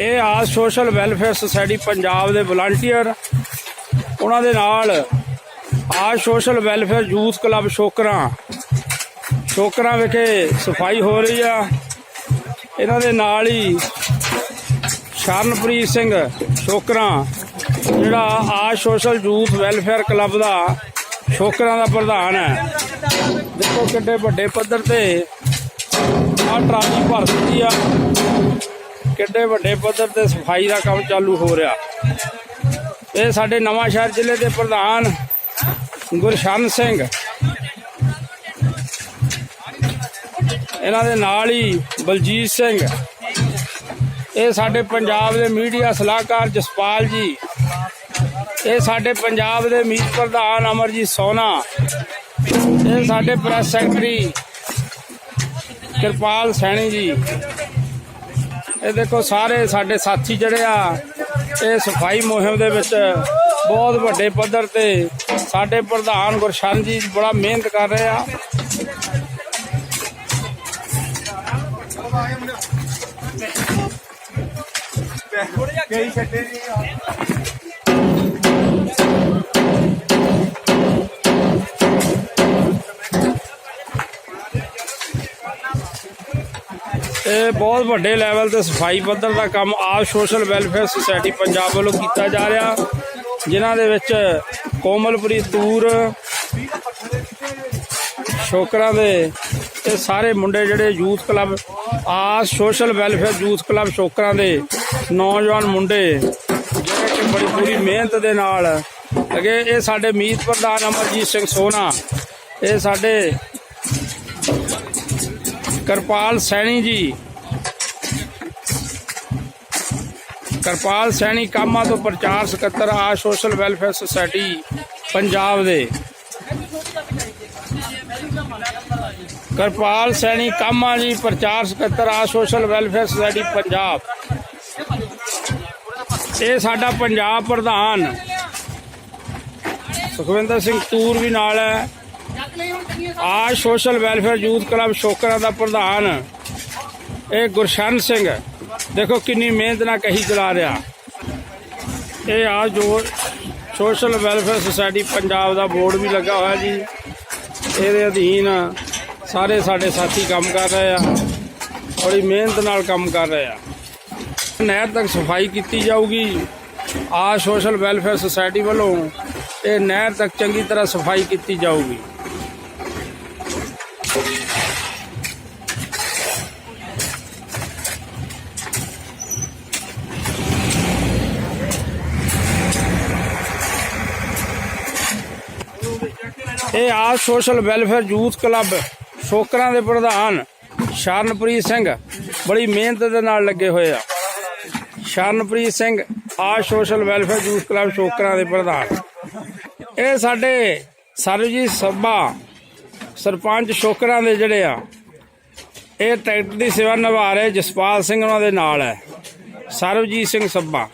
ਇਹ ਆ social welfare society Punjab ਦੇ ਵਲੰਟੀਅਰ। ਉਹਨਾਂ ਦੇ ਨਾਲ ਆ social welfare youth club Shokran. Shokran ਵਿਖੇ ਸਫ਼ਾਈ ਹੋ ਰਹੀ ਆ। ਇਹਨਾਂ ਦੇ ਨਾਲ ਹੀ ਸ਼ਰਨਪ੍ਰੀਤ ਸਿੰਘ ਸ਼ੋਕਰਾਂ, ਜਿਹੜਾ ਆ ਸੋਸ਼ਲ ਯੂਥ ਵੈਲਫੇਅਰ ਕਲੱਬ ਦਾ ਸ਼ੋਕਰਾਂ ਦਾ ਪ੍ਰਧਾਨ ਹੈ। ਦੇਖੋ ਕਿੱਡੇ ਵੱਡੇ ਪੱਧਰ ਤੇ ਆ ਟਰਾਲੀ ਭਰ ਦਿੱਤੀ ਆ। ਕਿੱਡੇ ਵੱਡੇ ਪੱਧਰ ਤੇ ਸਫ਼ਾਈ ਦਾ ਕੰਮ ਚਾਲੂ ਹੋ ਰਿਹਾ। ਇਹ ਸਾਡੇ ਨਵਾਂ ਸ਼ਹਿਰ ਜ਼ਿਲ੍ਹੇ ਦੇ ਪ੍ਰਧਾਨ ਗੁਰਸ਼ਨ ਸਿੰਘ। ਇਹਨਾਂ ਦੇ ਨਾਲ ਹੀ ਬਲਜੀਤ ਸਿੰਘ। ਇਹ ਸਾਡੇ ਪੰਜਾਬ ਦੇ ਮੀਡੀਆ ਸਲਾਹਕਾਰ ਜਸਪਾਲ ਜੀ। ਇਹ ਸਾਡੇ ਪੰਜਾਬ ਦੇ ਮੀਤ ਪ੍ਰਧਾਨ ਅਮਰਜੀਤ ਸੋਨਾ। ਇਹ ਸਾਡੇ ਪ੍ਰੈਸ ਸੈਕਟਰੀ ਕਿਰਪਾਲ ਸੈਣੀ ਜੀ। ਇਹ ਦੇਖੋ ਸਾਰੇ ਸਾਡੇ ਸਾਥੀ ਜਿਹੜੇ ਆ, ਇਹ ਸਫ਼ਾਈ ਮੁਹਿੰਮ ਦੇ ਵਿੱਚ ਬਹੁਤ ਵੱਡੇ ਪੱਧਰ ਤੇ ਸਾਡੇ ਪ੍ਰਧਾਨ ਗੁਰਸ਼ਨ ਜੀ ਬੜਾ ਮਿਹਨਤ ਕਰ ਰਹੇ ਆ। ਇਹ ਬਹੁਤ ਵੱਡੇ ਲੈਵਲ ਤੇ ਸਫ਼ਾਈ ਪੱਧਰ ਦਾ ਕੰਮ ਆ ਸੋਸ਼ਲ ਵੈਲਫੇਅਰ ਸੁਸਾਇਟੀ ਪੰਜਾਬ ਵੱਲੋਂ ਕੀਤਾ ਜਾ ਰਿਹਾ। ਜਿਨ੍ਹਾਂ ਦੇ ਵਿੱਚ ਕੋਮਲਪੁਰੀ ਤੂਰ, ਸ਼ੋਕਰਾਂ ਦੇ ਇਹ ਸਾਰੇ ਮੁੰਡੇ ਜਿਹੜੇ ਯੂਥ ਕਲੱਬ ਆਸ social welfare youth club Shokran ਦੇ ਨੌਜਵਾਨ ਮੁੰਡੇ, ਜਿਹੜੇ ਕਿ ਬੜੀ ਪੂਰੀ ਮਿਹਨਤ ਦੇ ਨਾਲ ਅਗੇ ਇਹ ਸਾਡੇ ਮੀਤ ਪ੍ਰਧਾਨ ਅਮਰਜੀਤ ਸਿੰਘ ਸੋਨਾ, ਇਹ ਸਾਡੇ ਕਿਰਪਾਲ ਸੈਣੀ ਜੀ। ਕਿਰਪਾਲ ਸੈਣੀ ਕਾਮਾ ਤੋਂ ਪ੍ਰਚਾਰ ਸਕੱਤਰ ਆ ਸੋਸ਼ਲ ਵੈਲਫੇਅਰ ਸੁਸਾਇਟੀ ਪੰਜਾਬ ਦੇ। ਕਿਰਪਾਲ ਸੈਣੀ ਕਾਮਾ ਜੀ ਪ੍ਰਚਾਰ ਸਕੱਤਰ ਆ ਸੋਸ਼ਲ ਵੈਲਫੇਅਰ ਸੁਸਾਇਟੀ ਪੰਜਾਬ। ਇਹ ਸਾਡਾ ਪੰਜਾਬ ਪ੍ਰਧਾਨ ਸੁਖਵਿੰਦਰ ਸਿੰਘ ਤੂਰ ਵੀ ਨਾਲ ਹੈ। ਆ social welfare youth club Shokran ਦਾ ਪ੍ਰਧਾਨ ਇਹ ਗੁਰਸ਼ਨ ਸਿੰਘ ਦੇਖੋ ਕਿੰਨੀ ਮਿਹਨਤ ਨਾਲ ਕਹੀ ਚਲਾ ਰਿਹਾ। ਇਹ ਆ ਜੋ ਸੋਸ਼ਲ ਵੈਲਫੇਅਰ ਸੁਸਾਇਟੀ ਪੰਜਾਬ ਦਾ ਬੋਰਡ ਵੀ ਲੱਗਾ ਹੋਇਆ ਜੀ। ਇਹਦੇ ਅਧੀਨ ਸਾਰੇ ਸਾਡੇ ਸਾਥੀ ਕੰਮ ਕਰ ਰਹੇ ਆ। ਬੜੀ ਮਿਹਨਤ ਨਾਲ ਕੰਮ ਕਰ ਰਹੇ ਆ। ਨਹਿਰ ਤੱਕ ਸਫ਼ਾਈ ਕੀਤੀ ਜਾਊਗੀ। ਆ ਸੋਸ਼ਲ ਵੈਲਫੇਅਰ ਸੁਸਾਇਟੀ ਵੱਲੋਂ ਇਹ ਨਹਿਰ ਤੱਕ ਚੰਗੀ ਤਰ੍ਹਾਂ ਸਫ਼ਾਈ ਕੀਤੀ ਜਾਊਗੀ। ਇਹ ਆ social welfare youth club Shokran ਦੇ ਪ੍ਰਧਾਨ ਸ਼ਰਨਪ੍ਰੀਤ ਸਿੰਘ। ਬੜੀ ਮਿਹਨਤ ਦੇ ਨਾਲ ਲੱਗੇ ਹੋਏ ਆ। ਸ਼ਰਨਪ੍ਰੀਤ ਸਿੰਘ ਆ social welfare youth club Shokran ਦੇ ਪ੍ਰਧਾਨ। ਇਹ ਸਾਡੇ ਸਰਵਜੀਤ ਸੱਭਾ, ਸਰਪੰਚ ਸ਼ੋਕਰਾਂ ਦੇ ਜਿਹੜੇ ਆ, ਇਹ ਟਰੈਕਟਰ ਦੀ ਸੇਵਾ ਨਿਭਾ ਰਹੇ ਜਸਪਾਲ ਸਿੰਘ ਉਹਨਾਂ ਦੇ ਨਾਲ ਹੈ। ਸਰਵਜੀਤ ਸਿੰਘ ਸੱਭਾ।